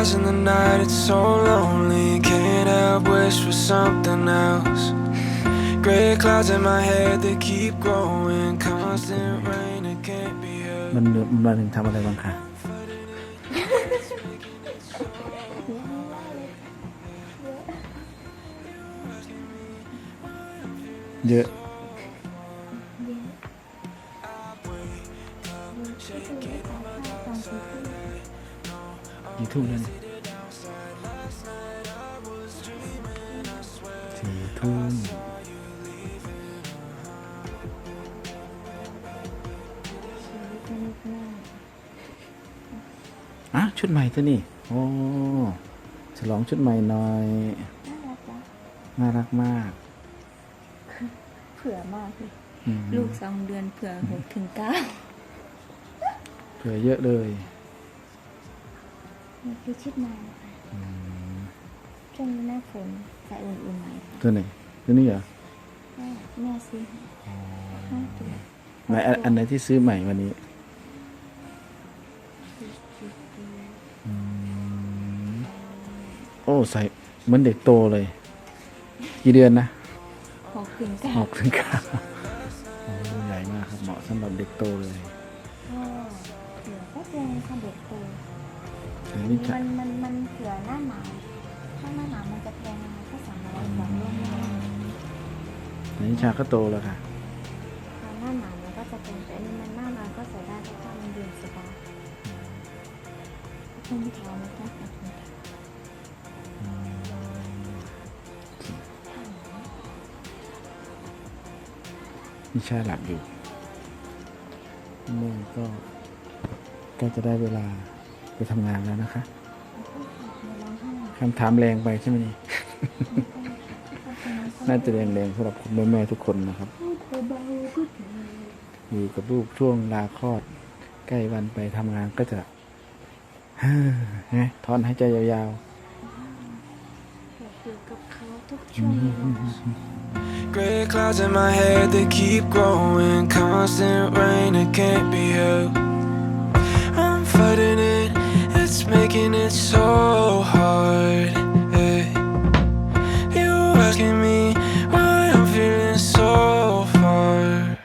stars in the night, it's so lonely. Can't help wish for something else. Gray clouds in my head, they keep growing. Constant rain, it can't be helped. มันมันถึงทำอะไรบ้างคะเยอะ กี่ทุ่มแล้วเนี่ยสี่ทุ่มอะชุดใหม่ตัวนี้ โอ้ฉลองชุดใหม่หน่อย น่ารักมาก เผื่อมากเลยอืมลูกสองเดือนเผื่อหกถึงเก้า เผื่อเยอะเลย นี่คือชิดมาช่วงนี้หน้าฝนใส่อุ่นๆหน่อยค่ะตัวไหนตัวนี้เหรอแม่ซื้อให้ห้าตัวไหนอันอันไหนที่ซื้อใหม่วันนี้โอ้ใส่เหมือนเด็กโตเลย กี่เดือนนะหกถึงเก้าหกถึงเก้าโอ้ใหญ่มากครับเหมาะสำหรับเด็กโตเลยก็เผื่อแป๊บเดียวค่ะเด็กโต แต่นี่จะมันมันมันเผื่อหน้าหนาวถ้าหน้าหนาวมันจะแพงนะคะถ้าสั่งอะไรก่อนล่วงหน้าแต่นี่ชาก็โตแล้วค่ะถ้าหน้าหนาวมันก็จะแพงแต่อันนี้มันหน้าร้อนก็ใส่ได้เพราะว่ามันเย็นสบายคุณพี่ถามนะคะนี่ชาหลับอยู่เมื่อก็ใก็จะได้เวลาไป ทำงานแล้วนะคะคำถามแรงไปใช่ไหมนี่ น่าจะแรงๆสำหรับคุณแม่ๆทุกคนนะครับ อยู่กับลูกช่วงลาคลอด ใกล้วันไปทำงานก็จะฮะถอนหายใจยาวอยู่กับเขาทุกช่วงเวลา Gray clouds in my head, they keep growing. Constant rain, it can't be helped. making it so hard. Hey. You asking me.